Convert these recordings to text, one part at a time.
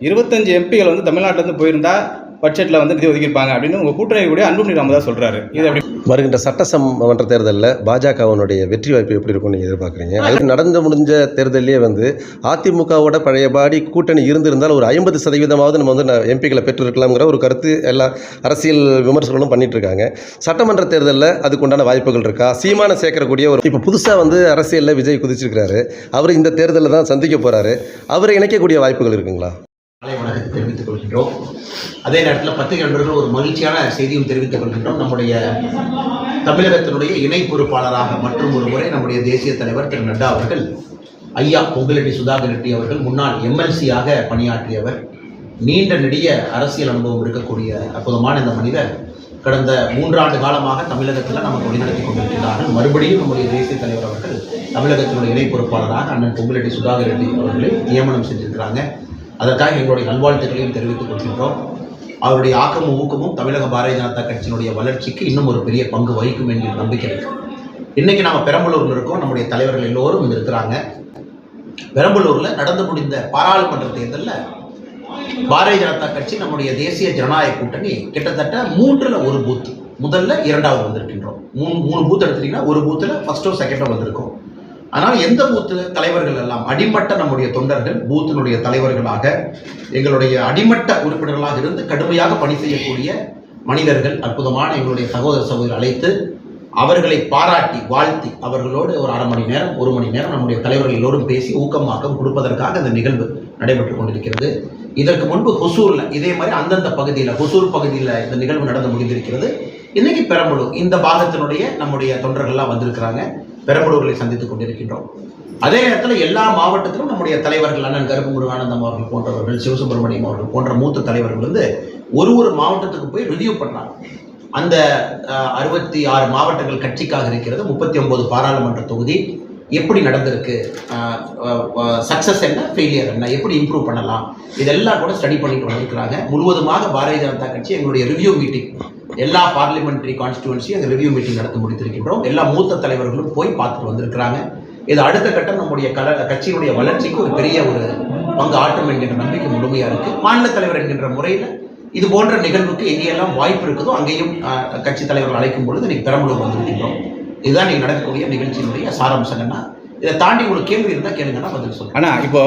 இருபத்தஞ்சு எம்பிகள் வந்து தமிழ்நாட்டிலேருந்து போயிருந்தா பட்ஜெட்டில் வந்து நிதி ஒதுக்கியிருப்பாங்க அப்படின்னு உங்கள் கூட்டணி கூட அன்புமணி ராமதாஸ் சொல்கிறாரு இது அப்படி வருகின்ற சட்டசமன்ற தேர்தலில் பாஜகவினுடைய வெற்றி வாய்ப்பு எப்படி இருக்கும்னு நீங்கள் எதிர்பார்க்குறீங்க? அது நடந்து முடிஞ்ச தேர்தலே வந்து அதிமுகவோட பழையபடி கூட்டணி இருந்திருந்தால் ஒரு ஐம்பது சதவீதமாவது நம்ம வந்து எம்பிக்களை பெற்றிருக்கலாம்ங்கிற ஒரு கருத்து எல்லா அரசியல் விமர்சனங்களும் பண்ணிட்டு இருக்காங்க சட்டமன்ற தேர்தலில் அதுக்குண்டான வாய்ப்புகள் இருக்கா? சீமான சேர்க்கக்கூடிய ஒரு இப்போ புதுசாக வந்து அரசியலில் விஜய் குதிச்சிருக்கிறாரு. அவர் இந்த தேர்தலில் தான் சந்திக்க போகிறாரு அவரை இணைக்கக்கூடிய வாய்ப்புகள் இருக்குங்களா? காலை வணக்கத்தை தெரிவித்துக் கொள்கின்றோம். அதே நேரத்தில் பத்திரிகை நண்பர்கள் ஒரு மகிழ்ச்சியான செய்தியும் தெரிவித்துக் கொள்கின்றோம். நம்முடைய தமிழகத்தினுடைய இணை பொறுப்பாளராக மற்றும் ஒரு முறை நம்முடைய தேசிய தலைவர் திரு நட்டா அவர்கள் ஐயா பொங்கலெட்டி சுதாகர் ரெட்டி அவர்கள் முன்னாள் எம்எல்சியாக பணியாற்றியவர் நீண்ட நெடிய அரசியல் அனுபவம் இருக்கக்கூடிய அற்புதமான இந்த மனிதர் கடந்த மூன்றாண்டு காலமாக தமிழகத்தில் நமக்கு வழிநடத்தி கொண்டிருக்கிறார்கள். மறுபடியும் நம்முடைய தேசிய தலைவர் அவர்கள் தமிழகத்தினுடைய இணை பொறுப்பாளராக அண்ணன் பொங்கலெட்டி சுதாகர் ரெட்டி அவர்களை நியமனம் செஞ்சிருக்கிறாங்க அதற்காக எங்களுடைய நல்வாழ்த்துக்களையும் தெரிவித்துக் கொள்கின்றோம். அவருடைய ஆக்கமும் ஊக்கமும் தமிழக பாரதிய ஜனதா கட்சியினுடைய வளர்ச்சிக்கு இன்னும் ஒரு பெரிய பங்கு வகிக்கும் என்கிற நம்பிக்கை இருக்கு. இன்னைக்கு நாம பெரம்பலூர்ல இருக்கோம். நம்முடைய தலைவர்கள் எல்லோரும் இங்க இருக்கிறாங்க. பெரம்பலூர்ல நடந்து முடிந்த பாராளுமன்ற தேர்தலில் பாரதிய ஜனதா கட்சி நம்முடைய தேசிய ஜனநாயக கூட்டணி கிட்டத்தட்ட மூன்றுல ஒரு பூத் முதல்ல இரண்டாவது வந்திருக்கின்றோம். மூணு மூணு பூத் எடுத்துட்டீங்கன்னா ஒரு பூத்தில் ஃபர்ஸ்டோ செகண்டோ வந்திருக்கோம். ஆனால் எந்த பூத்து தலைவர்கள் எல்லாம் அடிமட்ட நம்முடைய தொண்டர்கள் பூத்தினுடைய தலைவர்களாக எங்களுடைய அடிமட்ட உறுப்பினர்களாக இருந்து கடுமையாக பணி செய்யக்கூடிய மனிதர்கள் அற்புதமான எங்களுடைய சகோதர சகோதரர் அழைத்து அவர்களை பாராட்டி வாழ்த்தி அவர்களோடு ஒரு அரை மணி நேரம் ஒரு மணி நேரம் நம்முடைய தலைவர்கள் எல்லோரும் பேசி ஊக்கமாக்கம் கொடுப்பதற்காக இந்த நிகழ்வு நடைபெற்று கொண்டிருக்கிறது. இதற்கு முன்பு ஹொசூரில் இதே மாதிரி அந்தந்த பகுதியில் ஹொசூர் பகுதியில் இந்த நிகழ்வு நடந்து முடிந்திருக்கிறது. இன்னைக்கு பெரம்பலூர் இந்த பாகத்தினுடைய நம்முடைய தொண்டர்கள்லாம் வந்திருக்கிறாங்க. பெரம்பலூர்களை சந்தித்துக் கொண்டிருக்கின்றோம். அதே நேரத்தில் எல்லா மாவட்டத்திலும் நம்முடைய தலைவர்கள் அண்ணன் கருப்பு முருகானந்தம் அவர்கள் போன்றவர்கள் சிவசுப்பிரமணியம் அவர்கள் போன்ற மூத்த தலைவர்கள் வந்து ஒரு ஒரு மாவட்டத்துக்கு போய் ரிவ்யூ பண்ணாங்க அந்த அறுபத்தி ஆறு மாவட்டங்கள் கட்சிக்காக இருக்கிறது. முப்பத்தி ஒன்பது பாராளுமன்ற தொகுதி. எப்படி நடந்திருக்கு? சக்ஸஸ் என்ன? ஃபெயிலியர் என்ன? எப்படி இம்ப்ரூவ் பண்ணலாம்? இதெல்லாம் கூட ஸ்டடி பண்ணிட்டு வந்திருக்கிறாங்க. முழுவதுமாக பாரதிய ஜனதா கட்சி எங்களுடைய ரிவ்யூ மீட்டிங் எல்லா பார்லிமெண்ட்ரி கான்ஸ்டிடுவன்சியும் எங்கள் ரிவ்யூ மீட்டிங் நடத்தி முடித்திருக்கின்றோம். எல்லா மூத்த தலைவர்களும் போய் பார்த்துட்டு வந்திருக்கிறாங்க. இது அடுத்த கட்டம் நம்முடைய கல கட்சியினுடைய வளர்ச்சிக்கு ஒரு பெரிய ஒரு பங்கு ஆட்டம் என்கின்ற நம்பிக்கை முழுமையாக இருக்குது மாநில தலைவர் என்கின்ற முறையில் இது போன்ற நிகழ்வுக்கு எங்கேயெல்லாம் வாய்ப்பு இருக்குதோ அங்கேயும் கட்சி தலைவர்கள் அழைக்கும் பொழுது இன்னைக்கு பெரம்பலூர் வந்திருக்கின்றோம். இதுதான் நீங்கள் நடக்கக்கூடிய நிகழ்ச்சியினுடைய சாராம்சங்கன்னா இதை தாண்டி உங்களுக்கு கேள்வி இருந்தால் கேளுங்கன்னா பதில் சொல்லுங்கள் ஆனால் இப்போ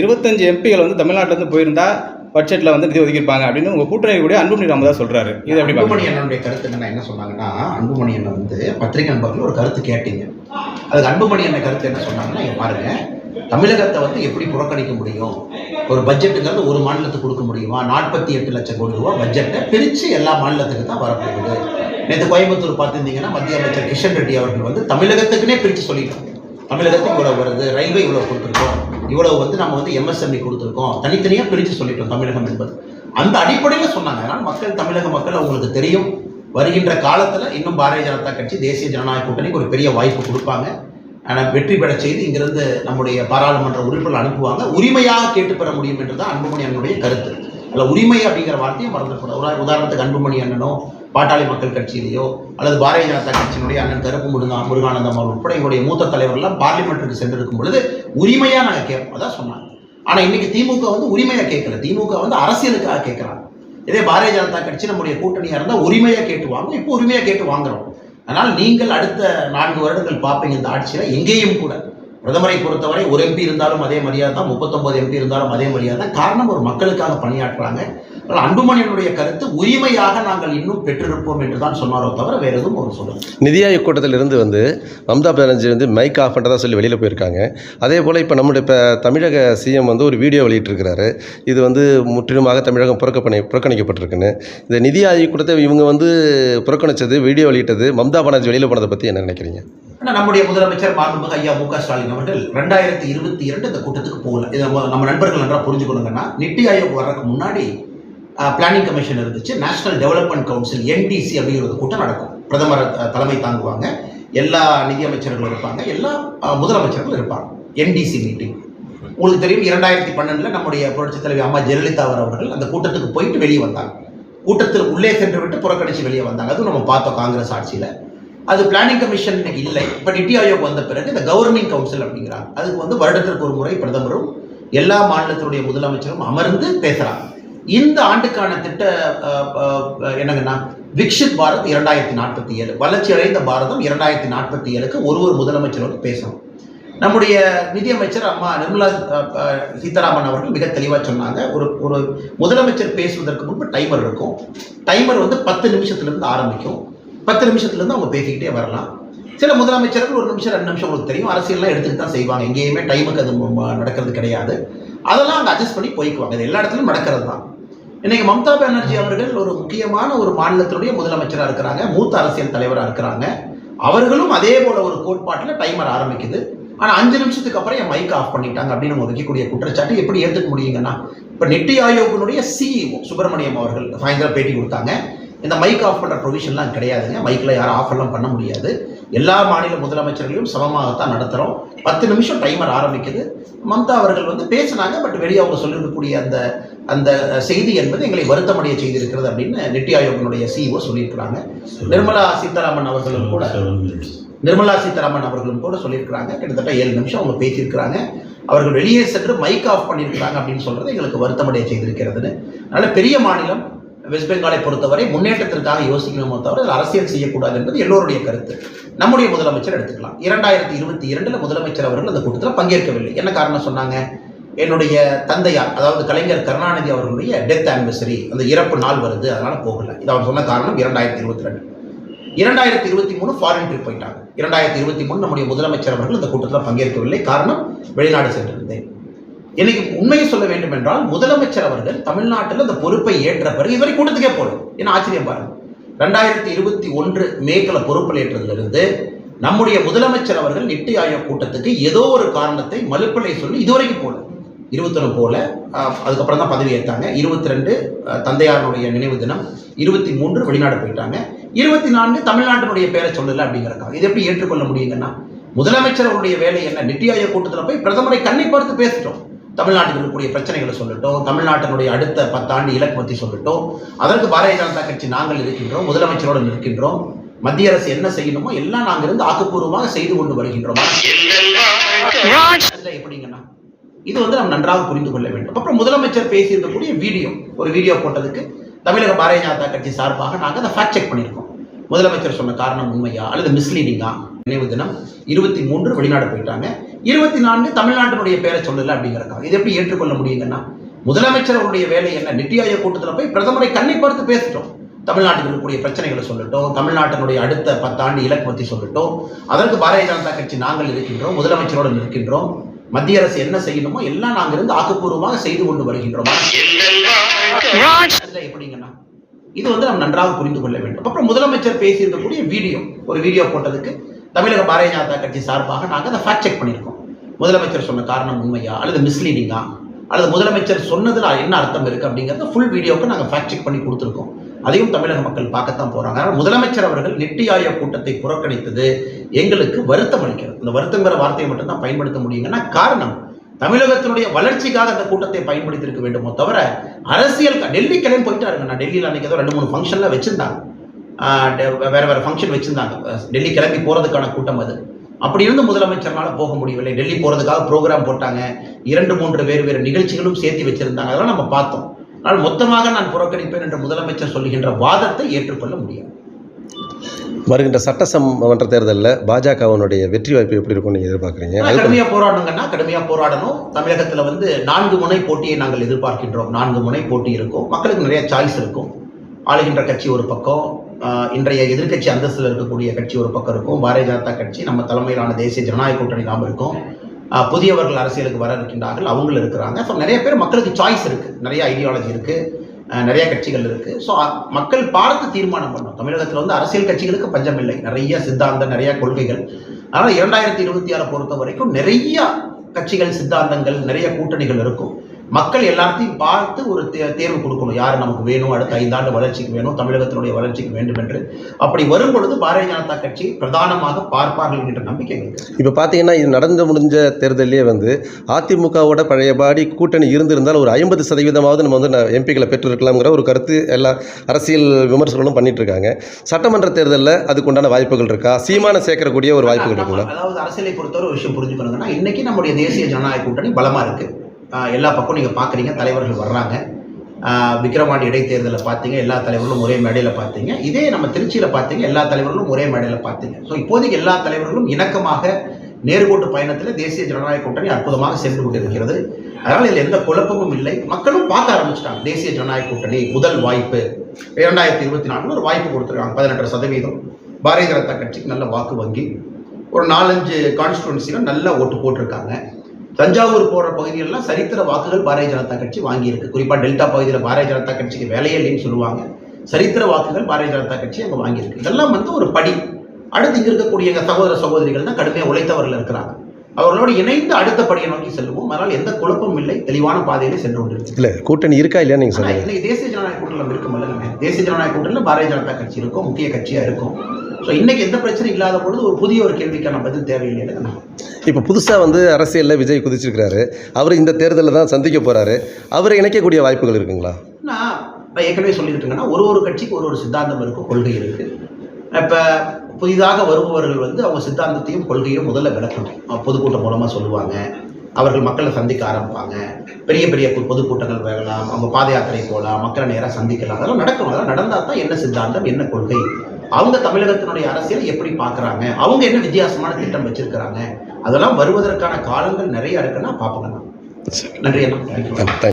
இருபத்தஞ்சு எம்பிகள் வந்து தமிழ்நாட்டிலேருந்து போயிருந்தா பட்ஜெட்டில் வந்து நிதி ஒதுக்கியிருப்பாங்க அப்படின்னு உங்கள் கூட்டணி கூட அன்புமணி ராமதாஸ் சொல்கிறாரு இது எப்படி அன்புமணி அண்ணனுடைய கருத்து என்ன? என்ன சொன்னாங்கன்னா அன்புமணி அண்ணன் வந்து பத்திரிகை நண்பர்கள் ஒரு கருத்து கேட்டீங்க. அதுக்கு அன்புமணி அண்ணன் கருத்து என்ன சொன்னாங்கன்னா இங்க பாருங்க தமிழகத்தை வந்து எப்படி புறக்கணிக்க முடியும்? ஒரு பட்ஜெட்டுங்கிறது ஒரு மாநிலத்துக்கு கொடுக்க முடியுமா? நாற்பத்தி எட்டு லட்சம் கோடி ரூபாய் பட்ஜெட்டை பிரித்து எல்லா மாநிலத்துக்கு தான் வரப்போகுது. நேற்று கோயம்புத்தூர் பார்த்துருந்தீங்கன்னா மத்திய அமைச்சர் கிஷன் ரெட்டி அவர்கள் வந்து தமிழகத்துக்குனே பிரித்து சொல்லிட்டோம் தமிழகத்துக்கு இவ்வளவு வருது ரயில்வே இவ்வளவு கொடுத்துருக்கோம். இவ்வளவு வந்து நம்ம வந்து எம்எஸ்எம்இ கொடுத்துருக்கோம். தனித்தனியாக பிரித்து சொல்லிட்டோம் தமிழகம் என்பது. அந்த அடிப்படையில் சொன்னாங்க. ஆனால் மக்கள் தமிழக மக்கள் அவங்களுக்கு தெரியும். வருகின்ற காலத்தில் இன்னும் பாரதிய ஜனதா கட்சி தேசிய ஜனநாயக கூட்டணிக்கு ஒரு பெரிய வாய்ப்பு கொடுப்பாங்க. ஆனால் வெற்றி பெற செய்து இங்கிருந்து நம்முடைய பாராளுமன்ற உறுப்பினர் அனுப்புவாங்க. உரிமையாக கேட்டு பெற முடியும் என்று தான் அன்புமணி அண்ணனுடைய கருத்து. அதில் உரிமை அப்படிங்கிற வார்த்தையும் மறந்துக்கூடாது உதாரணத்துக்கு அன்புமணி அண்ணனோ பாட்டாளி மக்கள் கட்சியிலேயோ அல்லது பாரதிய ஜனதா கட்சியினுடைய அண்ணன் கருப்பு முருகா முருகானந்தம் அவர் உட்பட எங்களுடைய மூத்த தலைவர்கள்லாம் பார்லிமெண்ட்டுக்கு சென்றிருக்கும் பொழுது உரிமையாக நாங்கள் கேட்போம் அதான் சொன்னாங்க. ஆனால் இன்னைக்கு திமுக வந்து உரிமையாக கேட்கல. திமுக வந்து அரசியலுக்காக கேட்குறாங்க. இதே பாரதிய ஜனதா கட்சி நம்முடைய கூட்டணியாக இருந்தால் உரிமையாக கேட்டு வாங்க இப்போ உரிமையாக கேட்டு வாங்குறோம். அதனால் நீங்கள் அடுத்த நான்கு வருடங்கள் பார்ப்பீங்க இந்த ஆட்சியில். எங்கேயும் கூட. பிரதமரை பொறுத்தவரை ஒரு எம்பி இருந்தாலும் அதே மரியாதை தான் முப்பத்தொன்பது எம்பி இருந்தாலும் அதே மரியாதை தான் காரணம் ஒரு மக்களுக்காக பணியாற்றுறாங்க. ஆனால் அன்புமணியனுடைய கருத்து உரிமையாக நாங்கள் இன்னும் பெற்றிருப்போம் என்று தான் சொன்னாரோ தவிர வேறு எதுவும் ஒரு சொல்லுங்கள் நிதி ஆயோக் கூட்டத்திலிருந்து வந்து மம்தா பானர்ஜி வந்து மைக் ஆஃப் பண்ணுறதா சொல்லி வெளியில் போயிருக்காங்க. அதே போல் இப்போ நம்முடைய இப்போ தமிழக சிஎம் வந்து ஒரு வீடியோ வெளியிட்டிருக்கிறாரு. இது வந்து முற்றிலுமாக தமிழகம் புறக்கப்பணி புறக்கணிக்கப்பட்டிருக்குன்னு. இந்த நிதி ஆயோக் கூட்டத்தை இவங்க வந்து புறக்கணித்தது வீடியோ வெளியிட்டது மம்தா பானர்ஜி வெளியில் போனதை பற்றி என்ன நினைக்கிறீங்க? ஆனால் நம்முடைய முதலமைச்சர் மாண்புமிகு ஐயா மு க ஸ்டாலின் அவர்கள் ரெண்டாயிரத்தி இருபத்தி இரண்டு இந்த கூட்டத்துக்கு போகல. இதை நம்ம நண்பர்கள் நன்றாக புரிஞ்சுக்கணுங்கன்னா நித்தி ஆயோக் வர்றதுக்கு முன்னாடி பிளானிங் கமிஷன் இருந்துச்சு. நேஷனல் டெவலப்மெண்ட் கவுன்சில் என்டிசி அப்படிங்கிற ஒரு கூட்டம் நடக்கும். பிரதமர் தலைமை தாங்குவாங்க. எல்லா நிதியமைச்சர்களும் இருப்பாங்க. எல்லா முதலமைச்சர்களும் இருப்பாங்க. என்டிசி மீட்டிங் உங்களுக்கு தெரியும் இரண்டாயிரத்தி பன்னெண்டில் நம்முடைய புரட்சித் தலைவி அம்மா ஜெயலலிதா அவர்கள் அந்த கூட்டத்துக்கு போயிட்டு வெளியே வந்தாங்க. கூட்டத்தில் உள்ளே சென்று விட்டு புறக்கணிச்சு வெளியே வந்தாங்க. அதுவும் நம்ம பார்த்தோம் காங்கிரஸ் ஆட்சியில். அது பிளானிங் கமிஷன் இல்லை. இப்போ நித்தி ஆயோக் வந்த பிறகு இந்த கவர்னிங் கவுன்சில் அப்படிங்கிறாங்க. அதுக்கு வந்து வருடத்திற்கு ஒரு முறை பிரதமரும் எல்லா மாநிலத்தினுடைய முதலமைச்சரும் அமர்ந்து பேசுகிறாங்க இந்த ஆண்டுக்கான திட்ட என்னங்கன்னா விக்ஷித் பாரத் இரண்டாயிரத்தி நாற்பத்தி ஏழு வளர்ச்சி அடைந்த பாரதம் இரண்டாயிரத்தி நாற்பத்தி ஏழுக்கு ஒரு ஒரு முதலமைச்சரோடு பேசணும். நம்முடைய நிதியமைச்சர் அம்மா நிர்மலா சீதாராமன் அவர்கள் மிக தெளிவாக சொன்னாங்க. ஒரு ஒரு முதலமைச்சர் பேசுவதற்கு முன்பு டைமர் இருக்கும். டைமர் வந்து பத்து நிமிஷத்துலேருந்து ஆரம்பிக்கும். பத்து நிமிஷத்துலேருந்து அவங்க பேசிக்கிட்டே வரலாம். சில முதலமைச்சர்கள் ஒரு நிமிஷம் ரெண்டு நிமிஷம் உங்களுக்கு தெரியும். அரசியல்லாம் எடுத்துகிட்டு தான் செய்வாங்க. எங்கேயுமே டைமுக்கு அது நடக்கிறது கிடையாது. அதெல்லாம் அங்கே அட்ஜஸ்ட் பண்ணி போய்க்குவாங்க. இது எல்லா இடத்துலையும் நடக்கிறது தான் இன்னைக்கு மம்தா பானர்ஜி அவர்கள் ஒரு முக்கியமான ஒரு மாநிலத்தினுடைய முதலமைச்சராக இருக்கிறாங்க. மூத்த அரசியல் தலைவராக இருக்கிறாங்க. அவர்களும் அதே போல ஒரு கோட்பாட்டில் டைமர் ஆரம்பிக்குது. ஆனால் அஞ்சு நிமிஷத்துக்கு அப்புறம் என் மைக் ஆஃப் பண்ணிட்டாங்க அப்படின்னு நம்ம வைக்கக்கூடிய குற்றச்சாட்டு எப்படி ஏற்றுக்க முடியுங்கன்னா இப்போ நெட்டி ஆயோகனுடைய சிஇஓ சுப்பிரமணியம் அவர்கள் சாயந்தரம் பேட்டி கொடுத்தாங்க. இந்த மைக் ஆஃப் பண்ணுற ப்ரொவிஷன்லாம் கிடையாதுங்க. மைக்கில் யாரும் ஆஃப் எல்லாம் பண்ண முடியாது. எல்லா மாநில முதலமைச்சர்களையும் சமமாகத்தான் நடத்துகிறோம் பத்து நிமிஷம் டைமர் ஆரம்பிக்குது. மம்தா அவர்கள் வந்து பேசினாங்க பட் வெளியே அவங்க சொல்லியிருக்கக்கூடிய அந்த அந்த செய்தி என்பது எங்களை வருத்தமடைய செய்திருக்கிறது அப்படின்னு நித்தி ஆயோகனுடைய சிஇஓ சொல்லியிருக்கிறாங்க. நிர்மலா சீதாராமன் அவர்களும் கூட நிர்மலா சீதாராமன் அவர்களும் கூட சொல்லியிருக்கிறாங்க. கிட்டத்தட்ட ஏழு நிமிஷம் அவங்க பேசியிருக்கிறாங்க. அவர்கள் வெளியே சென்று மைக் ஆஃப் பண்ணியிருக்கிறாங்க அப்படின்னு சொல்றது எங்களுக்கு வருத்தமடைய செய்திருக்கிறதுன்னு. அதனால பெரிய மாநிலம் வெஸ்ட் பெங்காலை பொறுத்தவரை முன்னேற்றத்திற்காக யோசிக்கணுமோ தவிர அரசியல் செய்யக்கூடாது என்பது எல்லோருடைய கருத்து. நம்முடைய முதலமைச்சர் எடுத்துக்கலாம். இரண்டாயிரத்தி இருபத்தி இரண்டில் முதலமைச்சர் அவர்கள் அந்த கூட்டத்தில் பங்கேற்கவில்லை. என்ன காரணம் சொன்னாங்க? என்னுடைய தந்தையார் அதாவது கலைஞர் கருணாநிதி அவர்களுடைய டெத் ஆனிவர்சரி அந்த இறப்பு நாள் வருது அதனால போகல. இது அவர் சொன்ன காரணம் இரண்டாயிரத்தி இருபத்தி ரெண்டு. இரண்டாயிரத்தி இருபத்தி மூணு ஃபாரின் ட்ரிப் போயிட்டாங்க. இரண்டாயிரத்தி இருபத்தி மூணு நம்முடைய முதலமைச்சர் அவர்கள் இந்த கூட்டத்தில் பங்கேற்கவில்லை. காரணம் வெளிநாடு சென்றிருந்தேன். இன்னைக்கு உண்மையை சொல்ல வேண்டும் என்றால் முதலமைச்சர் அவர்கள் தமிழ்நாட்டில் அந்த பொறுப்பை ஏற்ற பிறகு இதுவரை கூட்டத்துக்கே போல என்ன ஆச்சரியம் பாருங்க. ரெண்டாயிரத்தி இருபத்தி ஒன்று மேக்கல பொறுப்பில் ஏற்றதிலிருந்து நம்முடைய முதலமைச்சர் அவர்கள் நித்தி ஆயோக் கூட்டத்துக்கு ஏதோ ஒரு காரணத்தை மலுப்பிள்ளை சொல்லி இதுவரைக்கும் போல இருபத்தொன்று போல அதுக்கப்புறம் தான் பதவி ஏற்றாங்க இருபத்தி ரெண்டு தந்தையாருடைய நினைவு தினம். இருபத்தி மூன்று வெளிநாடு போயிட்டாங்க. இருபத்தி நான்கு தமிழ்நாட்டினுடைய பேரை சொல்லல அப்படிங்கிறக்காக இதை எப்படி ஏற்றுக்கொள்ள முடியுங்கன்னா முதலமைச்சர் அவருடைய வேலை என்ன? நித்தி ஆயோக் கூட்டத்தில் போய் பிரதமரை கண்ணை பார்த்து பேசிட்டோம். தமிழ்நாட்டில் இருக்கக்கூடிய பிரச்சனைகளை சொல்லட்டும் தமிழ்நாட்டினுடைய அடுத்த பத்தாண்டு இலக்கு பற்றி சொல்லட்டும். அதற்கு பாரதிய ஜனதா கட்சி நாங்கள் இருக்கின்றோம் முதலமைச்சரோடு நிற்கின்றோம். மத்திய அரசு என்ன செய்யணுமோ எல்லாம் நாங்கள் இருந்து ஆக்கப்பூர்வமாக செய்து கொண்டு வருகின்றோம். எப்படிங்கன்னா இது வந்து நாம் நன்றாக புரிந்து கொள்ள வேண்டும். அப்புறம் முதலமைச்சர் பேசியிருக்கக்கூடிய வீடியோ ஒரு வீடியோ போட்டதுக்கு தமிழக பாரதிய ஜனதா கட்சி சார்பாக நாங்கள் அதை ஃபேக்ட் செக் பண்ணியிருக்கோம். முதலமைச்சர் சொன்ன காரணம் உண்மையா அல்லது மிஸ்லீடிங்கா நினைவு தினம் இருபத்தி மூன்று வெளிநாடு போயிட்டாங்க. இருபத்தி நான்கு தமிழ்நாட்டினுடைய பேரை சொல்லல அப்படிங்கிறக்காக இது எப்படி ஏற்றுக்கொள்ள முடியுங்கன்னா முதலமைச்சர் அவருடைய வேலை என்ன? நித்தி ஆயோக் கூட்டத்தில் போய் பிரதமரை கண்ணை பார்த்து பேசிட்டோம். தமிழ்நாட்டில் இருக்கக்கூடிய பிரச்சனைகளை சொல்லட்டும். தமிழ்நாட்டினுடைய அடுத்த பத்தாண்டு இலக்கு பற்றி சொல்லட்டும். அதற்கு பாரதிய ஜனதா கட்சி நாங்கள் இருக்கின்றோம் முதலமைச்சரோடு இருக்கின்றோம் மத்திய அரசு என்ன செய்யணுமோ எல்லாம் நாங்கள் இருந்து ஆக்கப்பூர்வமாக செய்து கொண்டு வருகின்றோம். எப்படிங்கன்னா இது வந்து நாம் நன்றாக புரிந்து கொள்ள வேண்டும். அப்புறம் முதலமைச்சர் பேசியிருக்கக்கூடிய வீடியோ ஒரு வீடியோ போட்டதுக்கு தமிழக பாரதிய ஜனதா கட்சி சார்பாக நாங்கள் அதை ஃபேக்ட் செக் பண்ணியிருக்கோம். முதலமைச்சர் சொன்ன காரணம் உண்மையா? அல்லது மிஸ்லீடிங்கா அல்லது முதலமைச்சர் சொன்னதில் என்ன அர்த்தம் இருக்குது அப்படிங்கிறத ஃபுல் வீடியோவுக்கு நாங்கள் ஃபேக்ட் செக் பண்ணி கொடுத்துருக்கோம். அதையும் தமிழக மக்கள் பார்க்கத்தான் போகிறாங்க ஆனால் முதலமைச்சர் அவர்கள் நெட்டி ஆய கூட்டத்தை புறக்கணித்தது எங்களுக்கு வருத்தம் அளிக்கிறது. இந்த வருத்தங்கிற வார்த்தையை மட்டும்தான் பயன்படுத்த முடியுங்கன்னா காரணம் தமிழகத்தினுடைய வளர்ச்சிக்காக அந்த கூட்டத்தை பயன்படுத்தியிருக்க வேண்டுமோ தவிர அரசியல் டெல்லிக்கலையும் டெல்லி கிளம்பி போயிட்டாருங்க. நான் டெல்லியில் அன்னைக்கு ஏதோ ரெண்டு மூணு ஃபங்க்ஷனில் வச்சுருந்தாங்க. வேற வேற ஃபங்க்ஷன் வச்சிருந்தாங்க. டெல்லி கிளம்பி போறதுக்கான கூட்டம் அது. அப்படி இருந்து முதலமைச்சர்னால போக முடியவில்லை. டெல்லி போறதுக்காக ப்ரோக்ராம் போட்டாங்க. இரண்டு மூன்று வேறு வேறு நிகழ்ச்சிகளும் சேர்த்து வச்சிருந்தாங்க. அதெல்லாம் நம்ம பார்த்தோம். ஆனால் மொத்தமாக நான் புறக்கணிப்பேன் என்று முதலமைச்சர் சொல்லுகின்ற வாதத்தை ஏற்றுக்கொள்ள முடியாது. வருகின்ற சட்டசமன்ற தேர்தலில் பாஜகவினுடைய வெற்றி வாய்ப்பு எப்படி இருக்கும்னு நீங்கள் எதிர்பார்க்குறீங்க? ஆனா, கடுமையா போராடணுங்கன்னா கடுமையா போராடணும். தமிழகத்துல வந்து நான்கு முனை போட்டியை நாங்கள் எதிர்பார்க்கின்றோம். நான்கு முனை போட்டி இருக்கும். மக்களுக்கு நிறைய சாய்ஸ் இருக்கும். ஆளுகின்ற கட்சி ஒரு பக்கம் இன்றைய எதிர்க்கட்சி அந்தஸ்தில் இருக்கக்கூடிய கட்சி ஒரு பக்கம் இருக்கும். பாரதிய ஜனதா கட்சி நம்ம தலைமையிலான தேசிய ஜனநாயக கூட்டணி நாம் இருக்கும். புதியவர்கள் அரசியலுக்கு வர இருக்கின்றார்கள். அவங்களும் இருக்கிறாங்க. ஸோ நிறைய பேர் மக்களுக்கு சாய்ஸ் இருக்குது நிறைய ஐடியாலஜி இருக்குது நிறைய கட்சிகள் இருக்குது ஸோ மக்கள் பார்த்து தீர்மானம் பண்ணும் தமிழகத்தில் வந்து அரசியல் கட்சிகளுக்கு பஞ்சம் இல்லை. நிறைய சித்தாந்தம் நிறைய கொள்கைகள். அதனால் இரண்டாயிரத்தி இருபத்தி ஆறை பொறுத்த வரைக்கும் நிறைய கட்சிகள் சித்தாந்தங்கள் நிறைய கூட்டணிகள் இருக்கும். மக்கள் எல்லாத்தையும் பார்த்து ஒரு தேர்வு கொடுக்கணும். யார் நமக்கு வேணும்? அடுத்த ஐந்தாண்டு வளர்ச்சிக்கு வேணும்? தமிழகத்தினுடைய வளர்ச்சிக்கு வேண்டும் என்று. அப்படி வரும் பொழுது பாரதிய ஜனதா கட்சி பிரதானமாக பார்ப்பார்கள் என்கிற நம்பிக்கை. இப்போ பார்த்தீங்கன்னா இது நடந்து முடிஞ்ச தேர்தலே வந்து அதிமுகவோட பழையபாடி கூட்டணி இருந்திருந்தால் ஒரு ஐம்பது சதவீதமாவது நம்ம வந்து எம்பிக்களை பெற்றிருக்கலாம்ங்கிற ஒரு கருத்து எல்லா அரசியல் விமர்சகர்களும் பண்ணிட்டு இருக்காங்க சட்டமன்ற தேர்தலில் அதுக்குண்டான வாய்ப்புகள் இருக்கா? சீமான சேர்க்கக்கூடிய ஒரு வாய்ப்புகள் இருக்குங்களா? அதாவது அரசியலை பொறுத்தவரை ஒரு விஷயம் புரிஞ்சுக்கணுங்கன்னா இன்னைக்கு நம்முடைய தேசிய ஜனநாயக கூட்டணி பலமா இருக்கு. ஆஹ் எல்லா பக்கம் நீங்கள் பார்க்குறீங்க தலைவர்கள் வர்றாங்க. விக்ரவாண்டி இடைத்தேர்தலில் இடைத்தேர்தலை பார்த்தீங்க எல்லா தலைவர்களும் ஒரே மேடையில் பார்த்தீங்க இதே நம்ம திருச்சியில் பார்த்தீங்க எல்லா தலைவர்களும் ஒரே மேடையில் பார்த்தீங்க ஸோ இப்போதைக்கு எல்லா தலைவர்களும் இணக்கமாக நேர்கோட்டு பயணத்தில் தேசிய ஜனநாயக கூட்டணி அற்புதமாக சென்று கொண்டிருக்கிறது. அதனால் இதில் எந்த குழப்பமும் இல்லை. மக்களும் பார்க்க ஆரம்பிச்சிட்டாங்க. தேசிய ஜனநாயக கூட்டணி முதல் வாய்ப்பு. இரண்டாயிரத்தி இருபத்தி நாலில் ஒரு வாய்ப்பு கொடுத்துருக்காங்க. பதினெட்டு சதவீதம். பாரதிய ஜனதா கட்சிக்கு நல்ல வாக்கு வங்கி. ஒரு நாலஞ்சு கான்ஸ்டுவன்சியில் நல்ல ஓட்டு போட்டிருக்காங்க. தஞ்சாவூர் போகிற பகுதிகளெலாம் சரித்திர வாக்குகள் பாரதிய ஜனதா கட்சி வாங்கியிருக்கு. குறிப்பாக டெல்டா பகுதியில் பாரதிய ஜனதா கட்சிக்கு வேலையே இல்லைன்னு சொல்லுவாங்க. சரித்திர வாக்குகள் பாரதிய ஜனதா கட்சி அங்கே வாங்கியிருக்கு. இதெல்லாம் வந்து ஒரு படி. அடுத்து இங்கே இருக்கக்கூடிய எங்கள் சகோதர சகோதரிகள் தான் கடுமையாக உழைத்தவர்கள் இருக்கிறாங்க. அவர்களோடு இணைந்து அடுத்த படியை நோக்கி செல்வோம் அதனால் எந்த குழப்பமும் இல்லை. தெளிவான பாதையிலே சென்று கொண்டிருக்கு இல்லை கூட்டணி இருக்கா இல்லையா நீங்கள் சொல்லுங்கள் இன்னைக்கு தேசிய ஜனநாயக கூட்டணியில் இருக்குமில்ல தேசிய ஜனநாயக கூட்டணியில் பாரதிய ஜனதா கட்சி இருக்கும். முக்கிய கட்சியாக இருக்கும். ஸோ இன்னைக்கு எந்த பிரச்சனையும் இல்லாத பொழுது ஒரு புதிய ஒரு கேள்விக்கான பதில் தேவையில்லை இப்போ புதுசாக வந்து அரசியலில் விஜய் குதிச்சிருக்கிறாரு. அவர் இந்த தேர்தலில் தான் சந்திக்க போகிறாரு அவரை இணைக்கக்கூடிய வாய்ப்புகள் இருக்குங்களா? நான் ஏற்கனவே சொல்லியிருக்கேங்கன்னா ஒரு ஒரு கட்சிக்கு ஒரு ஒரு சித்தாந்தம் இருக்கும் கொள்கை இருக்குது இப்போ புதிதாக வருபவர்கள் வந்து அவங்க சித்தாந்தத்தையும் கொள்கையும் முதல்ல விளக்கணும். பொதுக்கூட்டம் மூலமாக சொல்லுவாங்க. அவர்கள் மக்களை சந்திக்க ஆரம்பிப்பாங்க. பெரிய பெரிய பொதுக்கூட்டங்கள் வேகலாம். அவங்க பாத யாத்திரை போகலாம். மக்களை நேராக சந்திக்கலாம். அதெல்லாம் நடக்கணும். அதெல்லாம் நடந்தால் தான் என்ன சித்தாந்தம் என்ன கொள்கை? அவங்க தமிழகத்தினுடைய அரசியலை எப்படி பார்க்குறாங்க? அவங்க என்ன வித்தியாசமான திட்டம் வச்சிருக்கிறாங்க? அதெல்லாம் வருவதற்கான காலங்கள் நிறைய இருக்குன்னா பார்ப்போங்க. நன்றி அண்ணா.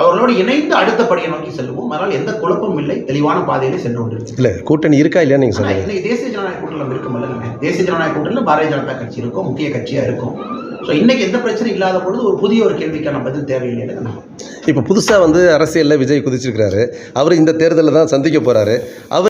அவர்களோடு இணைந்து அடுத்த படியை நோக்கி செல்வோம். அதனால் எந்த குழப்பமும் இல்லை. தெளிவான பாதையிலே சென்று கொண்டிருக்கு இல்லை கூட்டணி இருக்கா இல்லையா நீங்கள் சொல்லுங்கள் இன்னைக்கு தேசிய ஜனநாயக கூட்டணியில் இருக்குமில்ல தேசிய ஜனநாயக கூட்டணியில் பாரதிய ஜனதா கட்சி இருக்கும். முக்கிய கட்சியாக இருக்கும். ஸோ இன்னைக்கு எந்த பிரச்சனையும் இல்லாத பொழுது ஒரு புதிய ஒரு கேள்விக்கான பதில் தேவையில்லை இப்போ புதுசாக வந்து அரசியலில் விஜய் குதிச்சிருக்கிறாரு. அவர் இந்த தேர்தலில் தான் சந்திக்க போகிறாரு அவர்